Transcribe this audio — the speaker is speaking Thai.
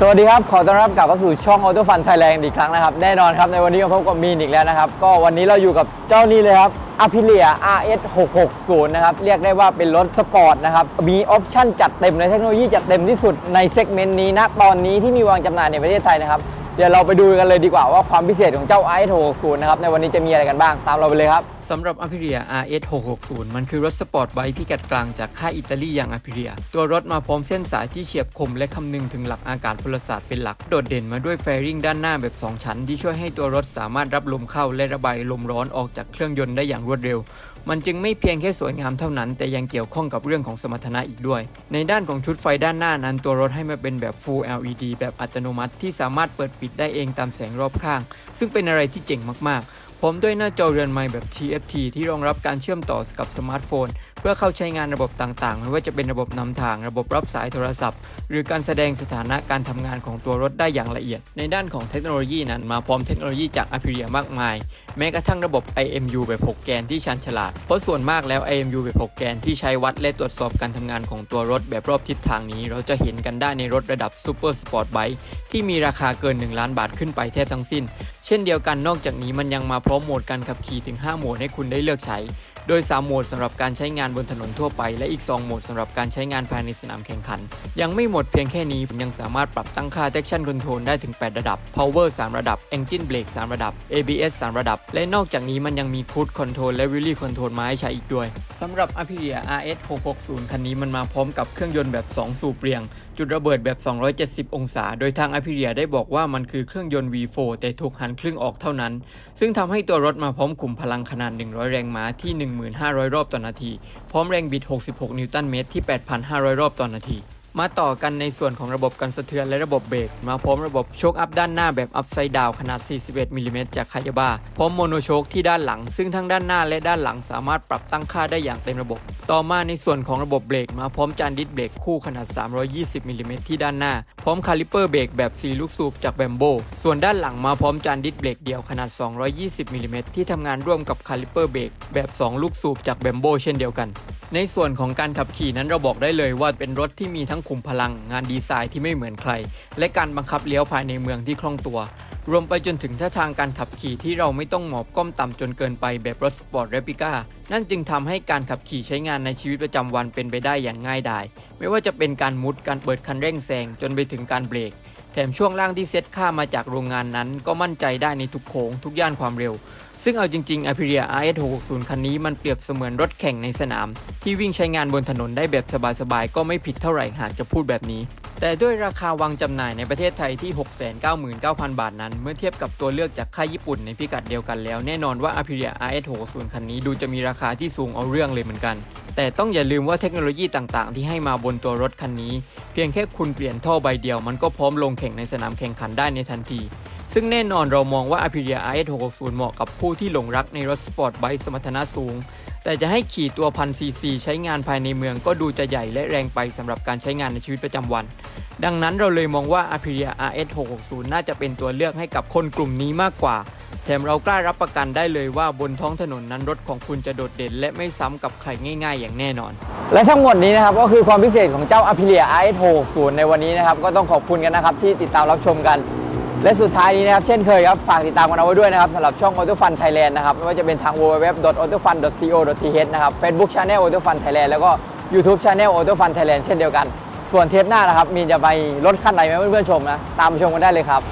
สวัสดีครับ ขอต้อนรับกลับเข้าสู่ช่อง Auto Fun Thailand อีกครั้งนะครับ แน่นอนครับ ในวันนี้ก็พบกับมีนอีกแล้วนะครับ ก็วันนี้เราอยู่กับเจ้านี่เลยครับ Aprilia RS 660นะครับ เรียกได้ว่าเป็นรถสปอร์ตนะครับ มีออปชั่นจัดเต็มในเทคโนโลยีจัดเต็มที่สุดในเซกเมนต์นี้นะตอนนี้ที่มีวางจำหน่ายในประเทศไทยนะครับ เดี๋ยวเราไปดูกันเลยดีกว่าว่าความพิเศษของเจ้า RS 660นะครับในวันนี้จะมีอะไรกันบ้างตามเราไปเลยครับสำหรับ Aprilia RS 660 มันคือรถสปอร์ตไบค์พิกัดกลางจากค่ายอิตาลีอย่าง Aprilia ตัวรถมาพร้อมเส้นสายที่เฉียบคมและคำนึงถึงหลักอากาศพลศาสตร์เป็นหลัก โดดเด่นมาด้วยแฟริงด้านหน้าแบบ 2 ชั้น ที่ช่วยให้ตัวรถสามารถรับลมเข้าและระบายลมร้อนออกจากเครื่องยนต์ได้อย่างรวดเร็ว มันจึงไม่เพียงแค่สวยงามเท่านั้น แต่ยังเกี่ยวข้องกับเรื่องของสมรรถนะอีกด้วย ในด้านของชุดไฟด้านหน้านั้นตัวรถให้มาเป็นแบบ Full LED แบบอัตโนมัติที่สามารถเปิดปิดได้เองตามแสงรอบข้าง ซึ่งเป็นอะไรที่เจ๋งมากๆ พร้อมด้วยหน้าจอเรือนใหม่แบบ TFT ที่รองรับการเชื่อมต่อกับสมาร์ทโฟน เพื่อเข้าใช้งานระบบต่างๆ ไม่ว่าจะเป็นระบบนำทางระบบรับสายโทรศัพท์ หรือการแสดงสถานะการทำงานของตัวรถได้อย่างละเอียด ในด้านของเทคโนโลยีนั้นมาพร้อมเทคโนโลยีจาก Aprilia มากมาย แม้กระทั่งระบบ IMU แบบ 6 แกนที่ชันฉลาด เพราะส่วนมากแล้ว IMU แบบ 6 แกนที่ใช้วัดและตรวจสอบการทำงานของตัวรถแบบรอบทิศทางนี้ เราจะเห็นกันได้ในรถระดับ Super Sport Bike ที่มีราคาเกิน 1 ล้านบาทขึ้นไปแทบทั้งสิ้น เช่นเดียวกันนอกจากนี้มันยังมาพร้อมโหมดการขับขี่ถึง 5 โหมดให้คุณได้เลือกใช้ โดย 3 โหมดสำหรับการใช้งานบนถนนทั่วไป และอีก 2 โหมดสำหรับการใช้งานภายในสนามแข่งขัน ยังไม่หมดเพียงแค่นี้ยังสามารถปรับตั้งค่า traction control ได้ถึง 8 ระดับ power 3 ระดับ engine brake 3 ระดับ ABS 3 ระดับ และนอกจากนี้มันยังมี cruise control และ wheelie control มาให้ใช้อีกด้วยสำหรับ Aprilia RS 660 คันนี้มันมาพร้อมกับเครื่องยนต์แบบ 2 สูบเรียง จุดระเบิดแบบ 270 องศา โดยทาง Aprilia ได้บอกว่ามันคือเครื่องยนต์ V4 แต่ถูกหันครึ่งออกเท่านั้น ซึ่งทำให้ตัวรถมาพร้อมขุมพลังขนาด 100 แรงม้าที่1500 รอบต่อนาที พร้อมแรงบิด 66 นิวตันเมตรที่ 8,500 รอบต่อนาที มาต่อกันในส่วนของระบบกันสะเทือนและระบบเบรกมาพร้อมระบบโชคอัพด้านหน้าแบบอัพไซด์ดาวขนาด 41มิลลิเมตรจากคายาบาพร้อมโมโนโชคที่ด้านหลัง ซึ่งทั้งด้านหน้าและด้านหลังสามารถปรับตั้งค่าได้อย่างเต็มระบบ ต่อมาในส่วนของระบบเบรกมาพร้อมจานดิสเบรกคู่ขนาด 320มิลลิเมตรที่ด้านหน้า พร้อมคาลิเปอร์เบรกแบบ4ลูกสูบจากแบมโบส่วนด้านหลังมาพร้อมจานดิสเบรกเดี่ยวขนาด 220มิลลิเมตรที่ทำงานร่วมกับคาลิเปอร์เบรกแบบ 2 ลูกสูบจากแบมโบเช่นเดียวกัน ในส่วนของการขับขี่นั้นเราบอกได้เลยว่าเป็นรถที่มีทั้งขุมพลังงานดีไซน์ที่ไม่เหมือนใคร และการบังคับเลี้ยวภายในเมืองที่คล่องตัว รวมไปจนถึงท่าทางการขับขี่ที่เราไม่ต้องหมอบก้มต่ำจนเกินไปแบบรถสปอร์ตเรปิก้านั่นจึงทำให้การขับขี่ใช้งานในชีวิตประจำวันเป็นไปได้อย่างง่ายดาย ไม่ว่าจะเป็นการมุดการเปิดคันเร่งแซงจนไปถึงการเบรก ถมช่วงล่างที่เซตค่ามาจากโรงงานนั้น ก็มั่นใจได้ในทุกโค้งทุกย่านความเร็ว ซึ่งเอาจริงๆ Aprilia RS 660 คันนี้มันเปรียบเสมือนรถแข่งในสนาม ที่วิ่งใช้งานบนถนนได้แบบสบายๆ ก็ไม่ผิดเท่าไหร่หากจะพูดแบบนี้ แต่ด้วยราคาวางจำหน่ายในประเทศไทยที่ 699,000 บาทนั้น เมื่อเทียบกับตัวเลือกจากค่ายญี่ปุ่นในพิกัดเดียวกันแล้ว แน่นอนว่า Aprilia RS 660 คันนี้ดูจะมีราคาที่สูงเอาเรื่องเลยเหมือนกัน แต่ต้องอย่าลืมว่าเทคโนโลยีต่างๆ ที่ให้มาบนตัวรถคันนี้ เพียงแค่คุณเปลี่ยนท่อใบเดียวมันก็พร้อมลงแข่งในสนามแข่งขันได้ในทันที ซึ่งแน่นอนเรามองว่า Aprilia RS 660 เหมาะกับผู้ที่หลงรักในรถสปอร์ตไบค์สมรรถนะสูง แต่จะให้ขี่ตัวพันซีซีใช้งานภายในเมืองก็ดูจะใหญ่และแรงไปสำหรับการใช้งานในชีวิตประจำวัน ดังนั้นเราเลยมองว่า Aprilia RS 660 น่าจะเป็นตัวเลือกให้กับคนกลุ่มนี้มากกว่า แถมเรากล้ารับประกันได้เลยว่าบนท้องถนนนั้นรถของคุณจะโดดเด่น และไม่ซ้ำกับใครง่าย ๆ อย่างแน่นอน และทั้งหมดนี้นะครับก็คือความพิเศษของเจ้า Aprilia RS 660 ในวันนี้นะครับ ก็ต้องขอบคุณกันนะครับ ที่ติดตามรับชมกัน และสุดท้ายนี้นะครับ เช่นเคยครับ ฝากติดตามกันเอาไว้ด้วยนะครับสำหรับช่อง Auto Fun Thailand นะครับ ไม่ว่าจะเป็นทาง www.autofun.co.th นะครับ Facebook Channel Auto Fun Thailand แล้วก็ YouTube Channel Auto Fun Thailand เช่นเดียวกัน ส่วนเทปหน้านะครับมีจะไปรถคันไหนไหมเพื่อนๆชมนะตามชมกันได้เลยครับ